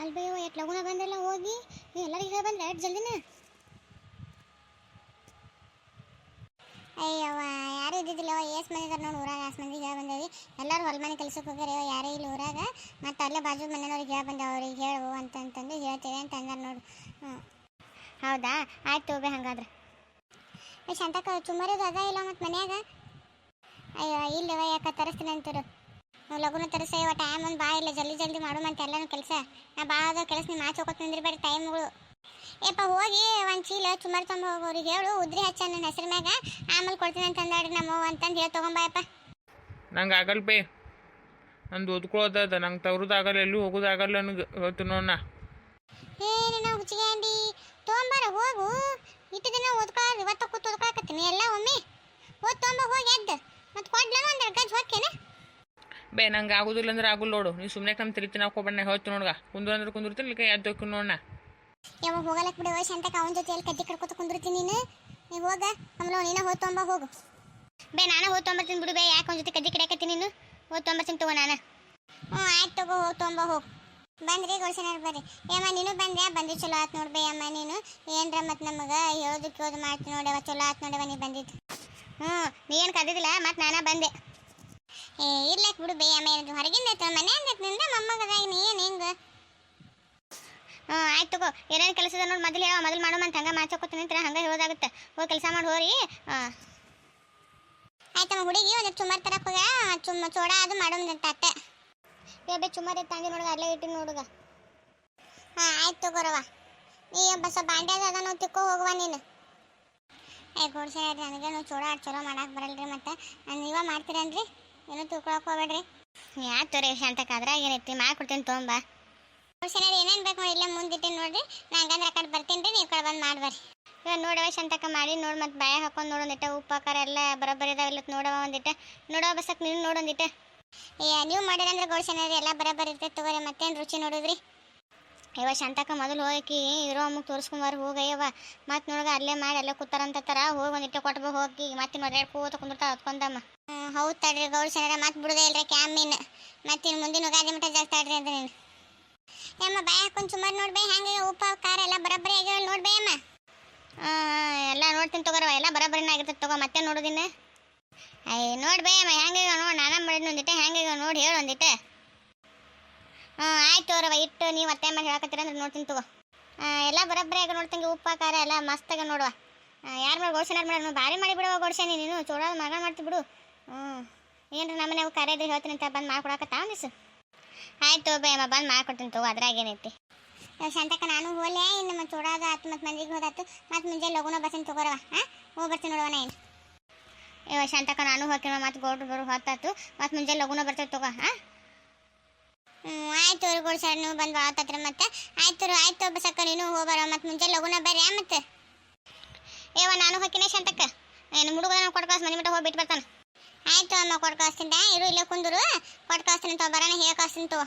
ಅಲ್ಲಿ ಬೇವ ಎಟ್ ಲಗುನ ಬಂದೆಲ್ಲ ಹೋಗಿ? ಎಲ್ಲರಿಗೆ ಹೇಳಿ ಬಂದ್ರೆ ಎಟ್ ಜಲ್ದಿನ? ಅಯ್ಯವ್ವ, ಯಾರು ಇದ್ದಿದ್ದಿಲ್ಲವ ಎಸ್ ಮಂದಿ ನೋಡಿ ಊರಾಗ, ಆಸ್ ಮಂದಿಗೆ ಹೇಳಿ ಬಂದೇವಿ ಎಲ್ಲರೂ ಹೊಲ ಮನೆ ಕೆಲಸಕ್ಕೆ ಹೋಗ್ಯಾರ ಯಾರೇ ಇಲ್ಲಿ ಊರಾಗ. ಮತ್ತು ಅಲ್ಲೇ ಬಾಜು ಮನೆಯವ್ರಿಗೆ ಹೇಳಿ ಬಂದೆ ಅವ್ರಿಗೆ ಹೇಳು ಅಂತಂತಂದು ಹೇಳ್ತೇವೆ ಅಂತ ಅಂದ್ರೆ ನೋಡು. ಹೌದಾ? ಆಯ್ತು ತಗೋಬೇ ಹಂಗಾದ್ರೆ. ಶಾಂತಕ್ಕ, ಚುಮ್ಮರಿದು ಅದ ಇಲ್ಲ ಮತ್ತು ಮನ್ಯಾಗ? ಅಯ್ಯೋ ಇಲ್ಲವ ಯಾಕ ತರಿಸ್ತೀನಿ ಅಂತೀರು ಲಗುನ ತರಿಸೇವ ಟೈಮ್ ಒಂದು ಬಾ ಇಲ್ಲ ಜಲ್ದಿ ಜಲ್ದಿ ಮಾಡು ಅಂತ ಎಲ್ಲನೂ ಕೆಲಸ. ನಾ ಭಾಳ ಅದ ಕೆಲಸ ನೀವು ಮಾತು ಹೋಗೋದು ನಿಂದ್ರಬೇಡ ಟೈಮ್ಗಳು ಏಪ್ಪ ಹೋಗಿ ಒಂದು ಚೀಲ ಚುಮ್ಮರಿ ತೊಂಬ ಹೋಗೋರಿಗೆ ಹೇಳು ಉದ್ರಿ ಹಚ್ಚ ನನ್ನ ಹೆಸರು ಮ್ಯಾಗ. ಆಮೇಲೆ ಕೊಡ್ತೀನಿ ಅಂತ ಅಂದಾಡ್ರಿ ನಮ್ಮ ಅಂತಂದು ಹೇಳಿ ತೊಗೊಂಬಾಯಪ್ಪ ನಂಗೆ ಆಗಲ್ಲ ಬೇ. ನಂದು ಓದ್ಕೊಳ್ಳೋದದ ನಂಗೆ ತವ್ರದಾಗಲ್ಲ ಎಲ್ಲೂ ಹೋಗೋದಾಗಲ್ಲ ನನಗೆ ಗೊತ್ತು ನೋಣ ಏನು ನಾವು ಹುಚ್ಚಿಗೆ ಅಂಡಿ ತೊಗೊಂಬಾರ ಹೋಗು. ಇಟ್ಟು ದಿನ ಓದ್ಕೊಳ್ಳೋದು ಇವತ್ತು ಕೂತು ಓದ್ಕೊಳಕತ್ತೀನಿ ಎಲ್ಲ ಒಮ್ಮೆ. ಓದ್ ತೊಗೊಂಬ ಹೋಗಿ ಎದ್ದು. ಮತ್ತೆ ಕೊಡ್ಲನು ಒಂದು ಗಜ್ ಹೋಗ್ತೇನೆ ಬೇ, ನಂಗೆ ಆಗೋದಿಲ್ಲ ಅಂದ್ರೆ ಆಗುಲ್ಲ ನೋಡು. ನೀವು ಸುಮ್ಮನೆ ಕಮ್ ನಾವು ಕೊಬ್ಬಣ್ಣ ಹೋಯ್ತು ನೋಡ್ಗ. ಕುಂದ್ರು ಅಂದ್ರೆ ಕುಂದಿರ್ತೀನಿ ಇಲ್ಲಿ ಕೈ ಅದಕ್ಕೆ ನೋಡೋಣ ಯಾವಾಗ ಹೋಗಲಕ್ ಬಿಡೋ. ಶಾಂತಕ ಅವನ ಜೊತೆ ಎಲ್ಲಿ ಕದ್ದಿ ಕಡ್ಕೊತ ಕುಂದಿರ್ತೀನಿ ನೀನು? ನೀವು ಹೋಗ. ಆಮೇಲೆ ನೀನ ಹೋದ್ ತೊಂಬ, ಹೋಗು. ಬೇ, ನಾನು ಹೋದ್ ತಿನ್ ಬಿಡು ಬೇ. ಯಾಕೆ ಅವನ ಜೊತೆ ಕದ್ದಿ ಕಡಿಯಾಕತ್ತೀನಿ ನೀನು? ಹೋದ್ ತಿನ್ ತಗೋ ನಾನು. ಹ್ಞೂ, ಆಯ್ತು ತಗೋ, ಹೋಗ್ ತೊಂಬ, ಹೋಗು. ಬಂದ್ರಿ ಗೋಳ್ಸನ ಬರ್ರಿ. ಏಮ್ಮ ನೀನು ಬಂದ್ಯಾ? ಬಂದಿ ಚಲೋ ಆತ್ ನೋಡ್ಬೇ ಅಮ್ಮ ನೀನು. ಏನ್ರ ಮತ್ತೆ ನಮಗೆ ಹೇಳೋದು ಹೇಳೋದು ಮಾಡ್ತೀನಿ ನೋಡವ ಚಲೋ ಆತ್ ನೋಡವ ನೀ ಬಂದಿದ್ದು. ಹ್ಞೂ, ನೀ ಏನು ಕದಿದಿಲ್ಲ ಮತ್ತು ನಾನು ಬಂದೆ. ಏ ಇರ್ಲಕ್ ಬಿಡು ಬೇ ಆಮೇಲೆ ಹೊರಗಿಂದ ಐತೆ ಮನೆ ನಿಂದ ಮೊಮ್ಮಗದಾಗ ನೀ ಏನು, ಹಿಂಗೆ? ಹ್ಞೂ ಆಯ್ತು ತಗೋ, ಏನೇನು ಕೆಲಸ ಅದ ನೋಡಿ, ಮೊದಲು ಹೇಳೋ ಮೊದಲು ಮಾಡೋ ಅಂತ ಹಂಗೆ ಮಾತಾಡ್ಕೊತೀನಿ ಅಂತ ಹಂಗೆ ಹೋದಾಗುತ್ತೆ ಹೋಗಿ ಕೆಲಸ ಮಾಡಿ, ಹೋರಿ ಆಯ್ತಮ್ಮ, ಹುಡುಗಿ, ಒಂದು ಚುಮರ್ ತರಕ್ಕೆ ಹೋಗ ಚುಮ್ಮ ಚೋಡ ಅದು ಮಾಡೋಣ ಅತ್ತೆ. ಯಾಬೆ ಚುಮ್ಮರ್ ತಂಗಿ ನೋಡುಗ, ಅಲ್ಲೇ ಇಟ್ಟು ನೋಡುಗ. ಹಾಂ, ಆಯ್ತು ತಗೋರವ ನೀ ಬಸ್ ಬಾಂಡೆ ಅದ ನಾವು ತಿಕ್ಕೋ ಹೋಗುವ ನೀನು. ಏ, ಗೋಡ್ಸೆ ನನಗೆ ನಾವು ಚೋಡ ಚಲೋ ಮಾಡಕ್ಕೆ ಬರಲ್ರಿ ಮತ್ತೆ. ನಾನು ನೀವ ಮಾಡ್ತೀರನ್ರಿ? ಏನೂ ತಿಳ್ಕೊಳಕ್ಕೆ ಹೋಗ್ಬೇಡ್ರಿ. ಯಾಕೆ ತೋರಿ ಶಾಂತಕ್ಕೆ ಅದ್ರಾಗ ಏನೈತಿ ಮಾಡ್ಕೊಡ್ತೀನಿ ತೊಗೊಂಬ. ಹುಷಾರಿ ಏನೇನು ಬೇಕು ಇಲ್ಲೇ ಮುಂದಿಟ್ಟಿನಿ ನೋಡ್ರಿ. ನಾ ಹಂಗಂದ್ರೆ ಆ ಕಡೆ ಬರ್ತೀನಿ ರೀ, ನೀವು ಕಡೆ ಬಂದು ಮಾಡ್ಬಾರಿ ಇವಾಗ ನೋಡವ ಶಂತಕ ಮಾಡಿ, ನೋಡಿ ಮತ್ತೆ ಬಾಯ ಹಾಕೊಂಡು ನೋಡೊಂದಿಟ್ಟ ಉಪ್ಪು ಎಲ್ಲ ಬರೋಬ್ಬರಿ ಇದಾವೆ ಇಲ್ಲ ನೋಡವ ಒಂದಿಟ್ಟ. ನೋಡೋ ಬಸಕ್ಕೆ ನೀನು ನೋಡೊಂದಿಟ್ಟ ಏ, ನೀವು ಮಾಡಿರಂದ್ರೆ ಗೋಳ್ಸೇನಾರಿ ಎಲ್ಲ ಬರೋಬ್ಬರಿ ಇರ್ತೈತೆ ತಗೋರಿ, ಮತ್ತೇನು ರುಚಿ ನೋಡಿದ್ರಿ. ಇವ ಶಂತಕ ಮೊದಲು ಹೋಗಿ, ಇರೋ ಅಮ್ಮಗೆ ತೋರಿಸ್ಕೊಂಬಾರ ಹೋಗಯ್ಯವ ಮತ್ತೆ ನೋಡಗ ಅಲ್ಲೇ ಮಾಡಿ, ಅಲ್ಲೇ ಕೂತಾರಂತ ತರ, ಹೋಗಿ ಒಂದಿಟ್ಟು ಕೊಟ್ಬೋ ಹೋಗಿ, ಮತ್ತೆ ನೋಡಿ ಕೂತ ಕುಂದಿರ್ತಾವ ಹೊತ್ಕೊಂಡಮ್ಮ. ಹೌದು ತಡ್ರಿ ಗೌಡ್ಸೇನಾರ ಮತ್ತೆ ಬಿಡುದೇ ಇಲ್ರಿ ಕ್ಯಾಮಿನ್ ಮತ್ತೆ ಇನ್ನು ಮುಂದಿನ ಗಾಡಿ ಮಟ್ಟ ಜಾಸ್ತಿ ಆಡ್ರಿ ಅಂದ್ರೆ ನೀನು. ಅಮ್ಮ, ಬಾಯ್ ಹಾಕೊಂಡು ಸುಮಾರು ನೋಡ್ಬೇ ಹೆಂಗೆ ಉಪ್ಪು ಖಾರ ಎಲ್ಲ ಬರೋಬ್ಬರಿ ಆಗಿರೋ ನೋಡ್ಬೇ ಅಮ್ಮ. ಎಲ್ಲ ನೋಡ್ತೀನಿ ತಗೋರವ ಎಲ್ಲ ಬರೋಬ್ಬರಿನ ಆಗಿರ್ತದೆ ತಗೋ ಮತ್ತೆ ನೋಡೋದಿನ ಅಯ್ಯ ನೋಡ್ಬೇ ಅಮ್ಮ, ಹೆಂಗೆ ನೋಡಿ, ನಾನು ಮಾಡಿದ್ ಒಂದಿಟ್ಟೆ ಹೆಂಗೆ ನೋಡಿ, ಹೇಳು ಒಂದಿಟ್ಟೆ ಆಯ್ತು ಅವ್ರವ, ಇಟ್ಟು ನೀವು ಅತ್ತೆ ಮಾಡಿ ಹೇಳಕತ್ತೀರ ಅಂದ್ರೆ ನೋಡ್ತೀನಿ ತಗೋ. ಎಲ್ಲ ಬರೋಬ್ಬರಿ ಆಗ ನೋಡ್ತಂಗೆ ಉಪ್ಪಾಕಾರ ಖಾರ ಎಲ್ಲ ಮಸ್ತಾಗ ನೋಡುವ. ಯಾರು ಮಾಡಿ ಗೋಡ್ಸೇನಾರು ಮಾಡೋಣ ಭಾರಿ ಮಾಡಿ ಬಿಡುವ ಗೋಡ್ಸೇನಿ ನೀನು ಚೋಡ ಮಗ ಮಾಡ್ತಿ ಬಿಡು. ಹ್ಞೂ ಏನ್ರ ನಮ್ಮನೆ ಅವು ಹೇಳ್ತೀನಿ ಅಂತ ಬಂದು ಮಾಡ್ಕೊಡಕತ್ತಾವ ನಿಸು ಆಯ್ತು ಬೇ ಅಮ್ಮ, ಬಂದು ಮಾಡ್ಕೊಡ್ತೀನಿ ತಗೋ, ಅದ್ರಾಗ ಏನೈತಿ. ಶಾಂತಕ ನಾನು ಹೋಲೆ ಇನ್ನು ಮತ್ತೆ ಚೋಡಾದ ಹತ್ತು ಮತ್ತು ಮಂದಿಗೆ ಹೋದಾತು. ಮತ್ತು ಮುಂಜೆ ಲಗುನ ಬಸ್ಸಿನ ತಗೋರವ ಹಾಂ ಹೋಗಿ ಬರ್ತೀನಿ ನೋಡುವ ಏನು ಇವ ಶಾಂತಕ ನಾನು ಹೋಗ್ತೀನಿ ಮತ್ತು ಗೌಡ್ರು ಬರು ಹೊತ್ತಾತು. ಮತ್ತು ಮುಂಜೆ ಲಗುನ ಬರ್ತೇವೆ ತಗೋ ಹಾಂ ಆಯ್ತು ಅವ್ರು ಸರ್, ನೀವು ಬಂದು ಆತತ್ರ ಮತ್ತೆ. ಆಯ್ತು ರೀ ಆಯ್ತು ಸಕ್ಕ ನೀನು ಹೋಗ್ಬಾರ ಮತ್ತೆ ಮುಂಜಾನೆ ಲಗುನ ಬರ್ರಿ ಮತ್ತೆ? ಏವ ನಾನು ಹೋಗ್ತೀನಿ ಶಾಂತಕ್ಕ ಏನು ಹುಡುಗ ಕೊಡ್ಕಾಸ್ ಮನೆ ಮಟ್ಟ ಹೋಗಿ ಬಿಟ್ಟು ಬರ್ತಾನೆ. ಆಯ್ತು ಅಮ್ಮ ಕೊಟ್ಟು ಕಳಿಸ್ತೀನಿ ಇರು ಇಲ್ಲೇ ಕುಂದರು. ಕೊಟ್ಟು ಕಳಿಸ್ತೀನಿ ತೋ ಬರೋಣ ಹೇಗೆ ಕಳಿಸ್ತೀನಿ ತಗೋ